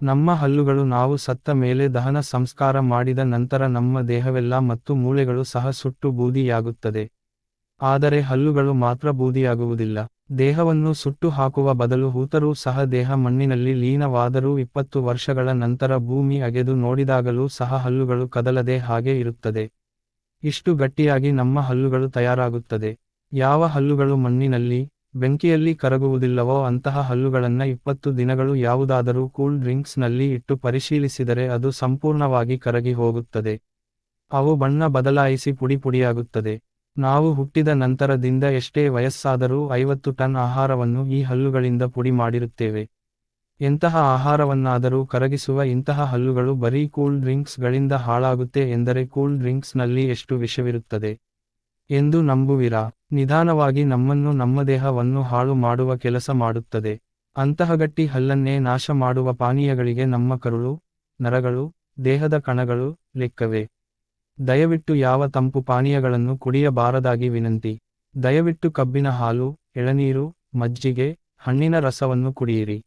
ನಮ್ಮ ಹಲ್ಲುಗಳು ನಾವು ಸತ್ತ ಮೇಲೆ ದಹನ ಸಂಸ್ಕಾರ ಮಾಡಿದ ನಂತರ ನಮ್ಮ ದೇಹವೆಲ್ಲ ಮತ್ತು ಮೂಳೆಗಳು ಸಹ ಸುಟ್ಟು ಬೂದಿಯಾಗುತ್ತದೆ. ಆದರೆ ಹಲ್ಲುಗಳು ಮಾತ್ರ ಬೂದಿಯಾಗುವುದಿಲ್ಲ. ದೇಹವನ್ನು ಸುಟ್ಟು ಹಾಕುವ ಬದಲು ಹೂತರೂ ಸಹ ದೇಹ ಮಣ್ಣಿನಲ್ಲಿ ಲೀನವಾದರೂ ಇಪ್ಪತ್ತು ವರ್ಷಗಳ ನಂತರ ಭೂಮಿ ಅಗೆದು ನೋಡಿದಾಗಲೂ ಸಹ ಹಲ್ಲುಗಳು ಕದಲದೆ ಹಾಗೆ ಇರುತ್ತದೆ. ಇಷ್ಟು ಗಟ್ಟಿಯಾಗಿ ನಮ್ಮ ಹಲ್ಲುಗಳು ತಯಾರಾಗುತ್ತದೆ. ಯಾವ ಹಲ್ಲುಗಳು ಮಣ್ಣಿನಲ್ಲಿ ಬೆಂಕಿಯಲ್ಲಿ ಕರಗುವುದಿಲ್ಲವೋ ಅಂತಹ ಹಲ್ಲುಗಳನ್ನ ಇಪ್ಪತ್ತು ದಿನಗಳು ಯಾವುದಾದರೂ ಕೂಲ್ ಡ್ರಿಂಕ್ಸ್ನಲ್ಲಿ ಇಟ್ಟು ಪರಿಶೀಲಿಸಿದರೆ ಅದು ಸಂಪೂರ್ಣವಾಗಿ ಕರಗಿ ಹೋಗುತ್ತದೆ. ಅವು ಬಣ್ಣ ಬದಲಾಯಿಸಿ ಪುಡಿ ಪುಡಿಯಾಗುತ್ತದೆ. ನಾವು ಹುಟ್ಟಿದ ನಂತರದಿಂದ ಎಷ್ಟೇ ವಯಸ್ಸಾದರೂ ಐವತ್ತು ಟನ್ ಆಹಾರವನ್ನು ಈ ಹಲ್ಲುಗಳಿಂದ ಪುಡಿ ಮಾಡಿರುತ್ತೇವೆ. ಎಂತಹ ಆಹಾರವನ್ನಾದರೂ ಕರಗಿಸುವ ಇಂತಹ ಹಲ್ಲುಗಳು ಬರೀ ಕೂಲ್ ಡ್ರಿಂಕ್ಸ್ಗಳಿಂದ ಹಾಳಾಗುತ್ತೆ ಎಂದರೆ ಕೂಲ್ ಡ್ರಿಂಕ್ಸ್ನಲ್ಲಿ ಎಷ್ಟು ವಿಷವಿರುತ್ತದೆ? ಎಂದು ನಂಬುವಿರಾ. ನಿಧಾನವಾಗಿ ನಮ್ಮನ್ನು ನಮ್ಮ ದೇಹವನ್ನು ಹಾಳು ಮಾಡುವ ಕೆಲಸ ಮಾಡುತ್ತದೆ. ಅಂತಹಗಟ್ಟಿ ಹಲ್ಲನ್ನೇ ನಾಶ ಮಾಡುವ ಪಾನೀಯಗಳಿಗೆ ನಮ್ಮ ಕರುಳು, ನರಗಳು, ದೇಹದ ಕಣಗಳು ಲೆಕ್ಕವೇ. ದಯವಿಟ್ಟು ಯಾವ ತಂಪು ಪಾನೀಯಗಳನ್ನು ಕುಡಿಯಬಾರದಾಗಿ ವಿನಂತಿ. ದಯವಿಟ್ಟು ಕಬ್ಬಿನ ಹಾಲು, ಎಳನೀರು, ಮಜ್ಜಿಗೆ, ಹಣ್ಣಿನ ರಸವನ್ನು ಕುಡಿಯಿರಿ.